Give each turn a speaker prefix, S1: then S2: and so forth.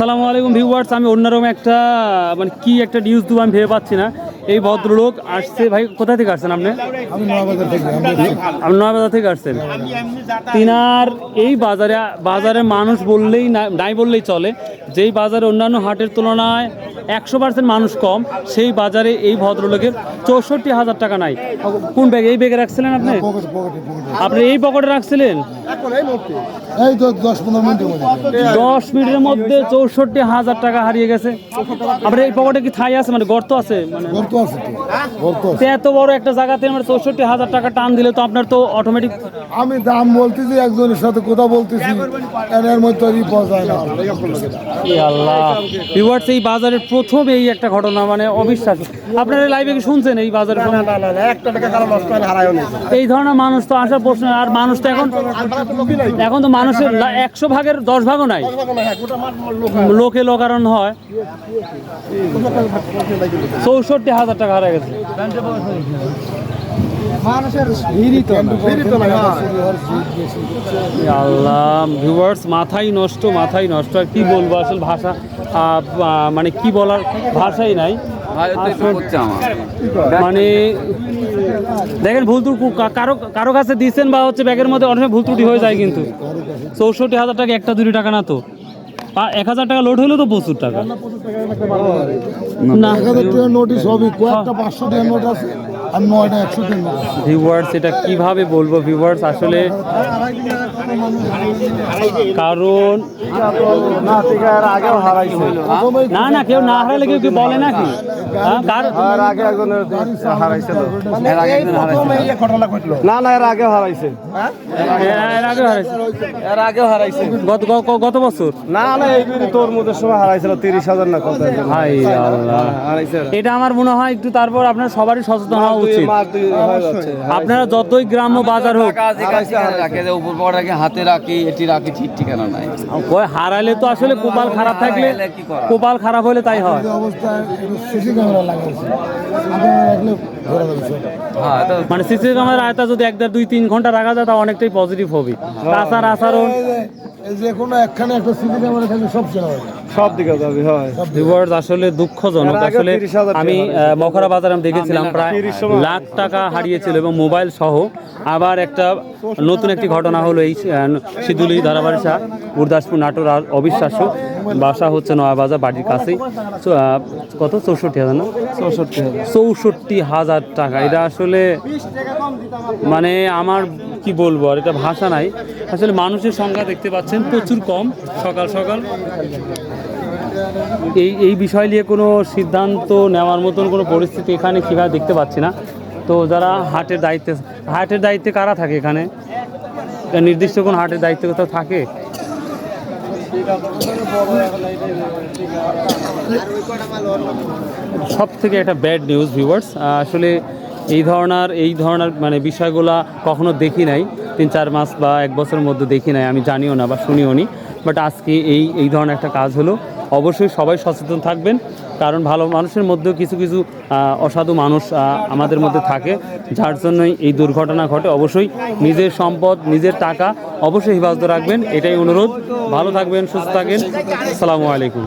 S1: সালামু আলাইকুম ভিউয়ার্স, আমি অন্যরকম একটা মানে কি একটা নিউজ দেবো আমি ভেবে পাচ্ছি না। এই ভদ্রলোক আসছে। ভাই কোথা থেকে আসছেন আপনি? আপনি নয়াবাজার থেকে আসছেন। তিনার এই বাজারে বাজারে মানুষ বললেই নাই বললেই চলে। যেই বাজারে অন্যান্য হাটের তুলনায় একশো পার্সেন্ট মানুষ কম সেই বাজারে এই ভদ্রলোকের চৌষট্টি হাজার টাকা নাই। কোন ব্যাগে? এই ব্যাগে রাখছিলেন আপনি? আপনি এই পকেটে রাখছিলেন?
S2: দশ মিনিটের মধ্যে।
S1: দশ মিনিটের মধ্যে চৌষট্টি হাজার টাকা হারিয়ে গেছে। আপনার এই পকেটে কি থাই আছে? মানে গর্ত আছে? মানে
S2: আছে তো আছে
S1: তো এত বড় একটা জায়গাতে আমার চৌষট্টি হাজার টাকা টান দিলে তো আপনার তো অটোমেটিক
S2: আমি দাম বলতেছি একজনের সাথে কথা বলতেছি এর মধ্যে পাওয়া যায় না।
S1: আল্লাহ। এই বাজারের প্রথম এই একটা ঘটনা মানে অবিশ্বাস আপনারা লাইভে কি শুনছেন এই বাজারের
S2: একটা টাকা কারও নষ্ট হয় হারায়ও নেই
S1: এই ধরনের মানুষ তো আসার প্রশ্ন আর মানুষ তো এখন এখন তো মানুষের একশো ভাগের দশ ভাগও নাই লোকে লোকারণ হয় চৌষট্টি হাজার টাকা হারা গেছে
S2: মানুষের
S1: আল্লাহ ভিউয়ার্স মাথাই নষ্ট মাথাই নষ্ট। আর কি বলব আসলে ভাষা? মানে কি বলার ভাষাই নাই। মানে দেখেন ভুল ত্রুটি কারও কারও কাছে দিচ্ছেন বা হচ্ছে ব্যাগের মধ্যে অনেক সময় ভুল ত্রুটি হয়ে যায় কিন্তু। চৌষট্টি হাজার টাকা একটা দুটি টাকা না তো। এক হাজার টাকা লোড হলে তো প্রচুর টাকা। না
S2: এক হাজার টাকার নোটিশ হবে কয়েকটা পাঁচশো টাকার নোট আছে। আর নয়টা একশো টাকার
S1: ভিউয়ার্স এটা কীভাবে বলব? ভিউয়ার্স আসলে কারণ
S2: না
S1: না না কেউ না হারালে কেউ কি বলে নাকি? হ্যাঁ,
S2: না না এর আগে হারাইছে।
S1: এর আগে হারাইছে।
S2: এর আগেও হারাইছে।
S1: গত গত বছর?
S2: না না এই বিড়ি তোর মধ্যে সময় হারাইছিল তিরিশ হাজার না কত
S1: হাই আল্লাহ।
S2: হারাইছে।
S1: এটা আমার মনে হয় একটু তারপর আপনার সবারই সচেতন হওয়া উচিত।
S2: হয়ে
S1: আপনারা যতই গ্রাম্য বাজার হোক।
S3: হাতে রাখি এটি রাখি ঠিক ঠিকানা নাই।
S1: ওই হারাইলে তো আসলে কপাল খারাপ থাকলে
S3: হারাইলে কি করা?
S1: কপাল খারাপ হলে তাই হয়।
S3: হ্যাঁ তো
S1: মানে সিসি ক্যামেরা আয়তা যদি এক দুই তিন ঘণ্টা রাখা যায় তা অনেকটাই পজিটিভ হবে। তাছার আচরণ
S2: এই যে- কোনো একখানে একটা সিসি ক্যামেরা থাকলে সব চেনা যাবে সব দিকে যাবে হয়।
S1: ভিউয়ার্স আসলে দুঃখজনক। আসলে আমি মখরা বাজারে আমি দেখেছিলাম প্রায় লাখ টাকা হারিয়েছিল এবং মোবাইল সহ আবার একটা নতুন একটি ঘটনা হলো এই সিদুলি ধারাবাড়িসা গুরদাসপুর নাটোর আর অবিশ্বাস্য বাসা হচ্ছে নয়াবাজার বাড়ির কাছেই। কত? চৌষট্টি হাজার না?
S2: চৌষট্টি হাজার।
S1: চৌষট্টি হাজার টাকা। এটা আসলে মানে আমার কি বলব আর এটা ভাষা নাই। আসলে মানুষের সংখ্যা দেখতে পাচ্ছেন প্রচুর কম সকাল সকাল। এই এই বিষয় নিয়ে কোনো সিদ্ধান্ত নেওয়ার মতন কোনো পরিস্থিতি এখানে কীভাবে দেখতে পাচ্ছি না। তো যারা হাটের দায়িত্বে হাটের দায়িত্বে কারা থাকে এখানে? নির্দিষ্ট কোনো হাটের দায়িত্বে কোথাও থাকে? সব থেকে একটা ব্যাড নিউজ ভিউয়ার্স আসলে এই ধরনের এই ধরনের মানে বিষয়গুলা কখনো দেখি নাই। তিন, চার মাস বা এক বছরের মধ্যে দেখি নাই, আমি জানিও না বা শুনিও নি। বাট আজকে এই এই ধরনের একটা কাজ হলো। অবশ্যই সবাই সচেতন থাকবেন, কারণ ভালো মানুষের মধ্যেও কিছু কিছু অসাধু মানুষ আমাদের মধ্যে থাকে, যার জন্যই এই দুর্ঘটনা ঘটে। অবশ্যই নিজের সম্পদ, নিজের টাকা অবশ্যই হেফাজত রাখবেন, এটাই অনুরোধ। ভালো থাকবেন, সুস্থ থাকবেন আসসালামু আলাইকুম।